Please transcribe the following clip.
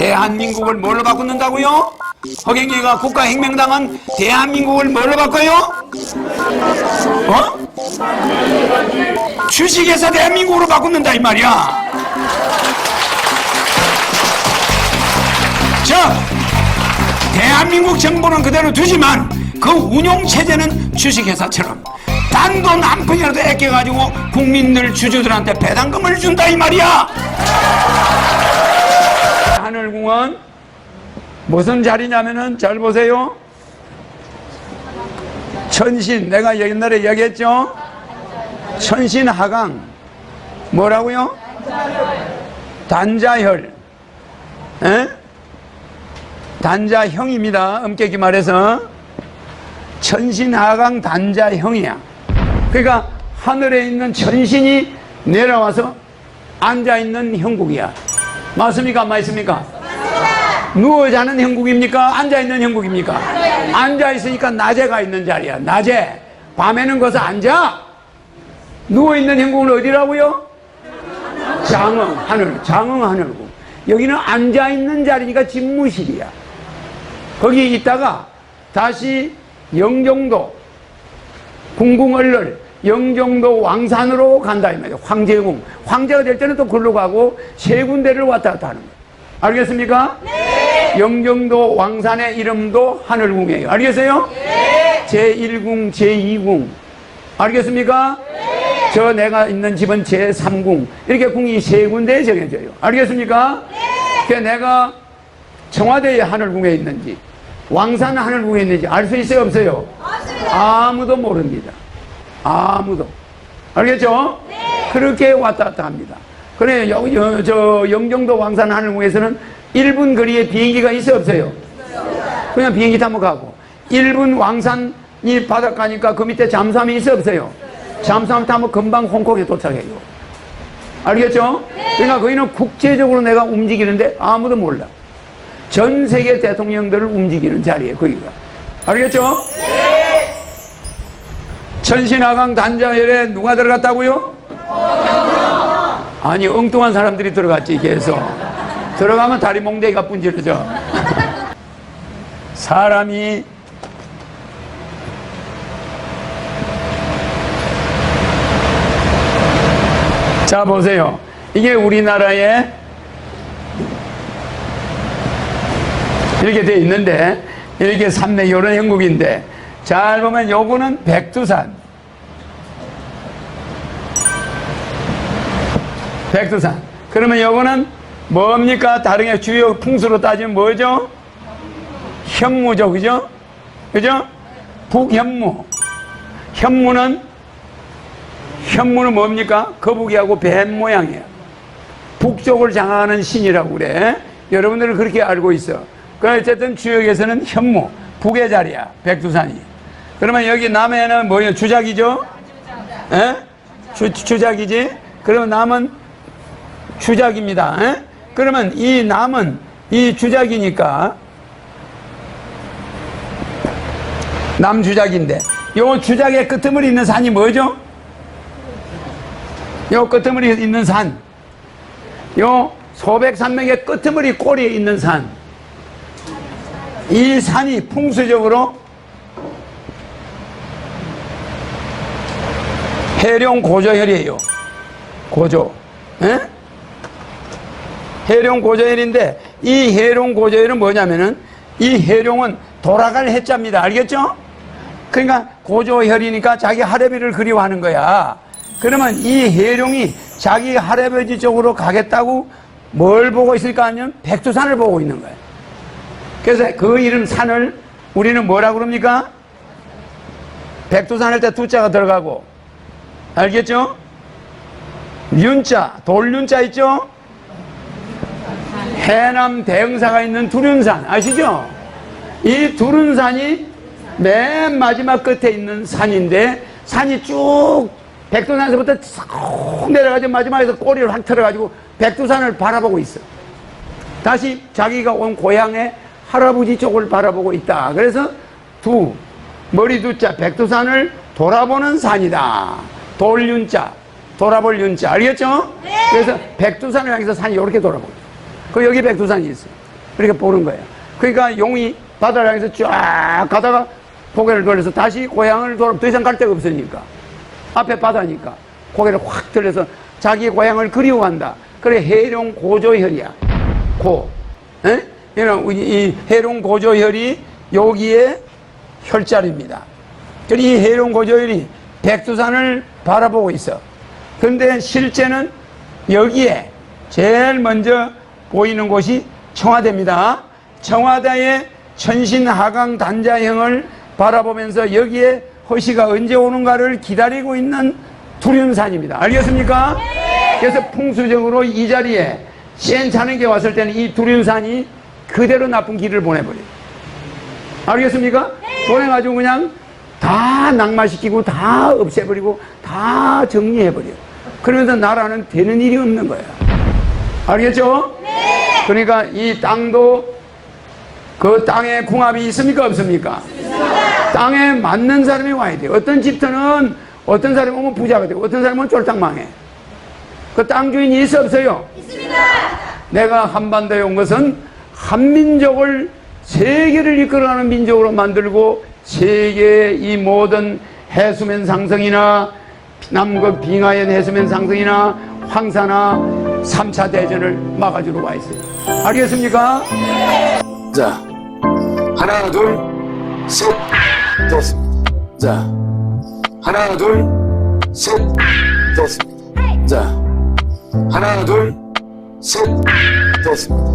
대한민국을 뭘로 바꾸는다고요? 허경영이가 국가혁명당은 대한민국을 뭘로 바꿔요? 어? 주식에서 대한민국으로 바꾸는다 이 말이야. 자, 대한민국 정부는 그대로 두지만 그 운용 체제는 주식회사처럼 단돈 한 푼이라도 아껴가지고 국민들 주주들한테 배당금을 준다 이 말이야. 하늘공원 무슨 자리냐면은 잘 보세요. 천신 내가 옛날에 얘기했죠. 천신 하강 뭐라고요? 단자혈. 에? 단자형입니다. 엄격히 말해서 천신하강 단자형이야. 그러니까 하늘에 있는 천신이 내려와서 앉아 있는 형국이야. 맞습니까? 안 맞습니까? 누워 자는 형국입니까? 앉아 있는 형국입니까? 앉아 있으니까 낮에 가 있는 자리야. 낮에 밤에는 거기서 앉아. 누워 있는 형국은 어디라고요? 장흥 하늘, 장흥 하늘국. 여기는 앉아 있는 자리니까 집무실이야. 거기 있다가 다시 영종도 궁궁얼를 영종도 왕산으로 간다 이 말이에요. 황제궁. 황제가 될 때는 또 글로 가고 세 군데를 왔다 갔다 하는 거예요. 알겠습니까? 네. 영종도 왕산의 이름도 하늘궁이에요. 알겠어요? 네. 제1궁, 제2궁. 알겠습니까? 네. 저 내가 있는 집은 제3궁. 이렇게 궁이 세 군데에 정해져요. 알겠습니까? 네. 그 내가 청와대의 하늘궁에 있는지 왕산 하늘궁에 있는지 알 수 있어요 없어요? 아무도 모릅니다. 아무도. 알겠죠? 그렇게 왔다 갔다 합니다. 그래 여, 여, 저 영종도 왕산 하늘궁에서는 1분 거리에 비행기가 있어 없어요? 그냥 비행기 타고 가고 1분 왕산이 바닷가니까 그 밑에 잠수함이 있어 없어요? 잠수함 타면 금방 홍콩에 도착해요. 알겠죠? 그러니까 거기는 국제적으로 내가 움직이는데 아무도 몰라. 전 세계 대통령들을 움직이는 자리에 거기가. 알겠죠? 천신하강 단자열에 누가 들어갔다고요? 아니 엉뚱한 사람들이 들어갔지 계속. 들어가면 다리 몽댕이가 분질러져. 사람이 자 보세요. 이게 우리나라의 이렇게 돼 있는데 이렇게 삼내 이런 형국인데 잘 보면 요거는 백두산. 백두산. 그러면 요거는 뭡니까? 다른 게 주요 풍수로 따지면 뭐죠? 현무죠. 그죠? 그죠? 북현무. 현무는 현무는 뭡니까? 거북이하고 뱀 모양이에요. 북쪽을 장하는 신이라고 그래. 여러분들은 그렇게 알고 있어. 그 어쨌든 주역에서는 현무. 북의 자리야. 백두산이 그러면 여기 남해는 뭐예요? 주작이죠? 에? 주, 주작이지? 그러면 남은 주작입니다. 에? 그러면 이 남은 이 주작이니까 남주작인데 요 주작의 끄트머리 있는 산이 뭐죠? 요 끄트머리 있는 산. 요 소백산맥의 끄트머리 꼬리에 있는 산. 이 산이 풍수적으로 해룡 고조혈이에요. 고조. 에? 해룡 고조혈인데 이 해룡 고조혈은 뭐냐면은 이 해룡은 돌아갈 해자입니다. 알겠죠? 그러니까 고조혈이니까 자기 할애비를 그리워하는 거야. 그러면 이 해룡이 자기 할아버지 쪽으로 가겠다고 뭘 보고 있을까 하면 백두산을 보고 있는 거예요. 그래서 그 이름 산을 우리는 뭐라 그럽니까? 백두산 할 때 두자가 들어가고 알겠죠? 윤자, 돌윤자 있죠? 해남 대흥사가 있는 두륜산 아시죠? 이 두륜산이 맨 마지막 끝에 있는 산인데 산이 쭉 백두산에서부터 쭉 내려가지고 마지막에서 꼬리를 확 틀어가지고 백두산을 바라보고 있어. 다시 자기가 온 고향의 할아버지 쪽을 바라보고 있다. 그래서 두, 머리 두자, 백두산을 돌아보는 산이다. 돌윤자, 돌아볼 윤자. 알겠죠? 그래서 백두산을 향해서 산이 이렇게 돌아보고. 그 여기 백두산이 있어. 그렇게 보는 거예요. 그러니까 용이 바다를 향해서 쫙 가다가 고개를 돌려서 다시 고향을 돌아 더 이상 갈 데가 없으니까 앞에 바다니까 고개를 확 들려서 자기 고향을 그리워한다. 그래 해룡 고조혈이야. 고. 에? 이런 이 해룡 고조혈이 여기에 혈자리입니다. 그리고 이 해룡 고조혈이 백두산을 바라보고 있어. 그런데 실제는 여기에 제일 먼저 보이는 곳이 청와대입니다. 청와대의 천신하강 단자형을 바라보면서 여기에 허시가 언제 오는가를 기다리고 있는 두륜산입니다. 알겠습니까? 그래서 풍수적으로 이 자리에 시엔 차는게 왔을 때는 이 두륜산이 그대로 나쁜 길을 보내버려요. 알겠습니까? 보내가지고 그냥 다 낙마시키고 다 없애버리고 다 정리해버려요. 그러면서 나라는 되는 일이 없는 거예요. 알겠죠? 그러니까 이 땅도 그 땅에 궁합이 있습니까? 없습니까? 땅에 맞는 사람이 와야 돼요. 어떤 집터는 어떤 사람이 오면 부자가 되고 어떤 사람은 쫄딱 망해. 그 땅 주인이 있어 없어요? 있습니다. 내가 한반도에 온 것은 한민족을 세계를 이끌어가는 민족으로 만들고 세계의 이 모든 해수면 상승이나 남극 빙하연 해수면 상승이나 황사나 3차 대전을 막아주러 와 있어요. 알겠습니까? 자, 하나, 둘, 셋, 됐습니다. 자, 하나, 둘, 셋, 됐습니다. 자, 하나, 둘, 셋, 됐습니다.